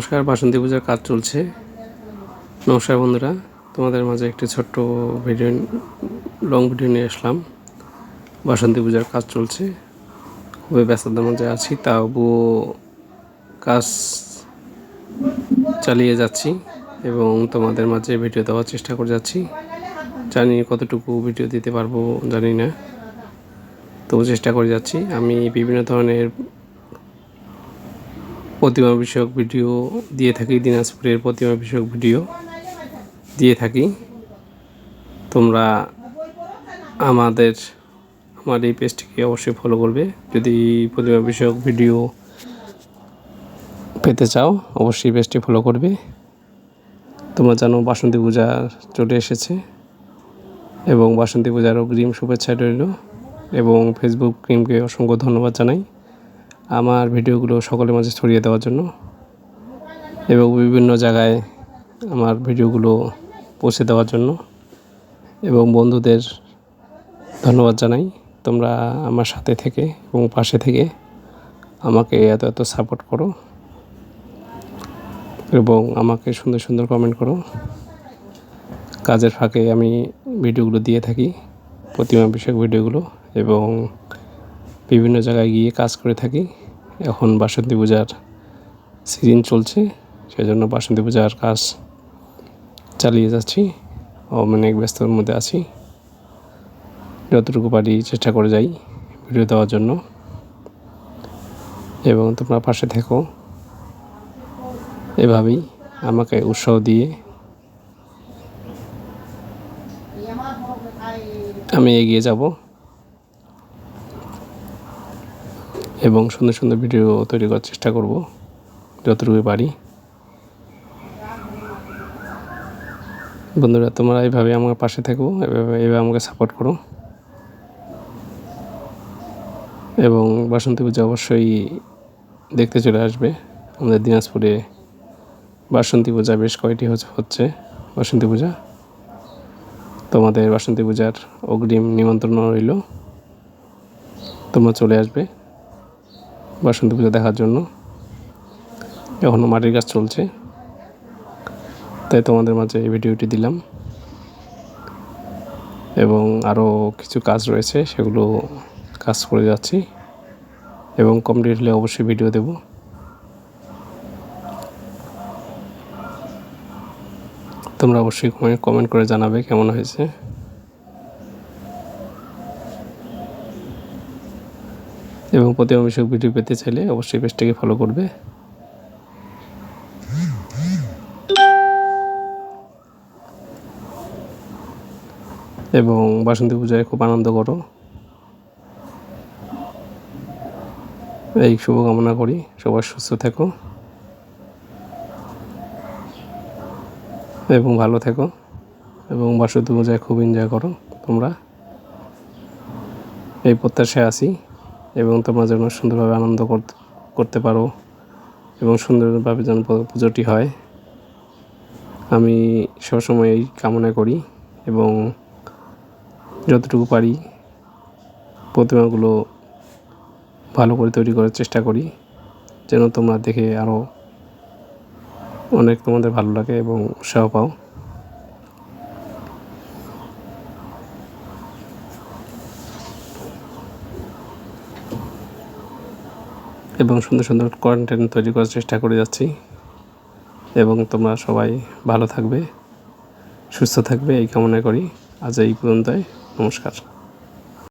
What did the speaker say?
নমস্কার, বাসন্তী পূজার কাজ চলছে। নমস্কার বন্ধুরা, তোমাদের মাঝে একটি ছোট্ট ভিডিও লং ভিডিও নিয়ে আসলাম। বাসন্তী পূজার কাজ চলছে। খুবই ব্যস্ততার মাঝে আছি তবুও কাজ চালিয়ে যাচ্ছি এবং তোমাদের মাঝে ভিডিও দেওয়ার চেষ্টা করে যাচ্ছি। জানি কতটুকু ভিডিও দিতে পারব, জানি না। তবু চেষ্টা করে যাচ্ছি। আমি বিভিন্ন ধরনের প্রতিমা বিষয়ক ভিডিও দিয়ে থাকি, দিনাজপুরের প্রতিমা বিষয়ক ভিডিও দিয়ে থাকি। তোমরা আমাদের, আমার এই পেজটিকে অবশ্যই ফলো করবে। যদি প্রতিমা বিষয়ক ভিডিও পেতে চাও, অবশ্যই পেজটি ফলো করবে। তোমরা জানো বাসন্তী পূজা চলে এসেছে এবং বাসন্তী পূজার অগ্রিম শুভেচ্ছা রইল এবং ফেসবুক ক্রিমকে অসংখ্য ধন্যবাদ জানাই। আমার ভিডিওগুলো সকলের মাঝে ছড়িয়ে দেওয়ার জন্য এবং বিভিন্ন জায়গায় আমার ভিডিওগুলো পৌঁছে দেওয়ার জন্য এবং বন্ধুদের ধন্যবাদ জানাই। তোমরা আমার সাথে থেকে এবং পাশে থেকে আমাকে এত এত সাপোর্ট করো এবং আমাকে সুন্দর সুন্দর কমেন্ট করো। কাজের ফাঁকে আমি ভিডিওগুলো দিয়ে থাকি, প্রতিমা বিষয়ক ভিডিওগুলো এবং বিভিন্ন জায়গায় গিয়ে কাজ করে থাকি। এখন বাসন্তী পূজার সিজন চলছে, সেজন্য বাসন্তী পূজার কাজ চালিয়ে যাচ্ছি অনেক ব্যস্ততার মধ্যে আছি। যতটুকু পারি চেষ্টা করে যাই ভিডিও দেওয়ার জন্য। এবং তোমরা পাশে থেকো। এভাবেই আমাকে উৎসাহ দিয়ে আমি এগিয়ে যাব। এবং সুন্দর সুন্দর ভিডিও তৈরি করার চেষ্টা করব যতটুকু পারি। বন্ধুরা, তোমরা এইভাবে আমার পাশে থাকো, এভাবে এভাবে আমাকে সাপোর্ট করো। এবং বাসন্তী পূজা অবশ্যই দেখতে চলে আসবে। আমাদের দিনাজপুরে বাসন্তী পূজা বেশ কয়টি হচ্ছে বাসন্তী পূজা। তোমাদের বাসন্তী পূজার অগ্রিম নিমন্ত্রণ রইল। তোমরা চলে আসবে। বাসন্তী পুজো দেখার জন্য। এখনও মাটির কাজ চলছে। তাই তোমাদের মাঝে এই ভিডিওটি দিলাম। এবং আরও কিছু কাজ রয়েছে, সেগুলো কাজ করে যাচ্ছি। এবং কমপ্লিট হলে অবশ্যই ভিডিও দেব। তোমরা অবশ্যই কমেন্ট করে জানাবে কেমন হয়েছে। এবং প্রতিমা বিষয়ক ভিডিও পেতে চাইলে অবশ্যই পেজটাকে ফলো করবে। এবং বাসন্তী পূজায় খুব আনন্দ করো। এই শুভকামনা করি, সবাই সুস্থ থেকো। এবং ভালো থেকো। এবং বাসন্তী পূজায় খুব এনজয় করো তোমরা। এই প্রত্যাশায় আছি। এবং তোমরা যেন সুন্দরভাবে আনন্দ করতে পারো এবং সুন্দরভাবে যেন পুজোটি হয়। আমি সবসময় এই কামনা করি এবং যতটুকু পারি প্রতিমাগুলো ভালো করে তৈরি করার চেষ্টা করি যেন তোমরা দেখে আরও অনেক তোমাদের ভালো লাগে এবং উৎসাহ পাও। এবং সুন্দর সুন্দর কন্টেন্ট তৈরি করার চেষ্টা করে যাচ্ছি। এবং তোমরা সবাই ভালো থাকবে, সুস্থ থাকবে এই কামনা করি। আজ এই পর্যন্তই। নমস্কার।